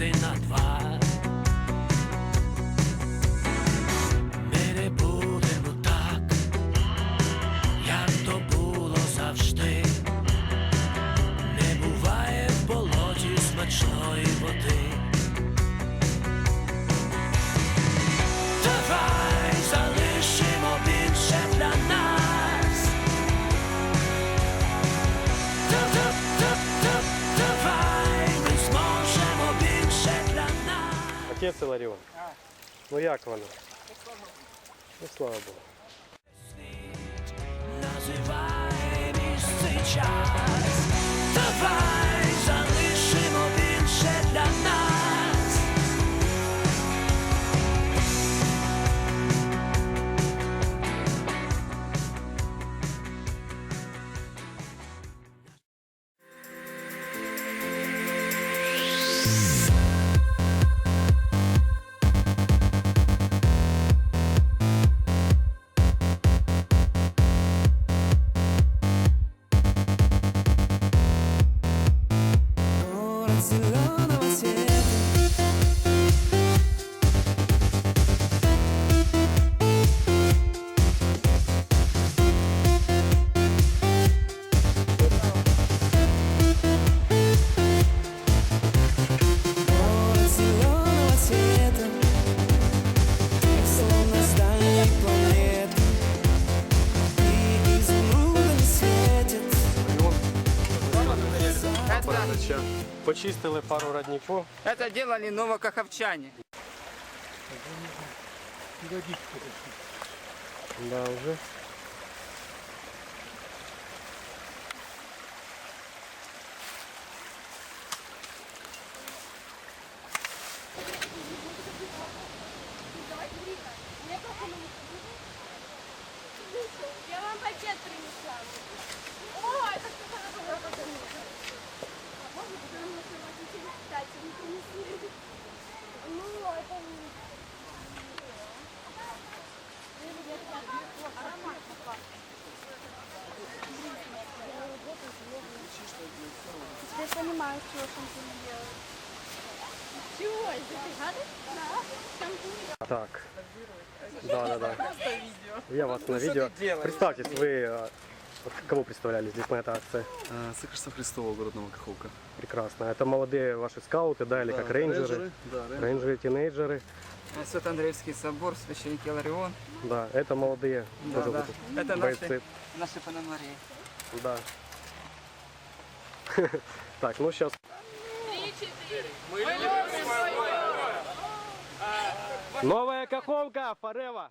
Ділити на два. нас. Отець Іларіон. Ну як воно? Ну слава Богу. Називай місце час. Давай Бородача. Почистили пару родників. Это делали новокаховчане. Да, вже. Я вам пакет принесла. Понимаю, чего шампунь делают. Чего? Это ты гадость? Да. Так. Да, да, да. Я вас на видео. Представьтесь, вы вот кого представляли здесь на этой акции? А, Сокольство Христова, город Новокаховка. Прекрасно. Это молодые ваши скауты, да, или как рейнджеры? Да, рейнджеры. Рейнджеры, тинейджеры. Свят-Андреевский собор, священник Иларион. Да, это молодые Да, тоже да. Это бойцы. наши, наши пономарии. Да. Так, ну сейчас. Новая Каховка, Фарева.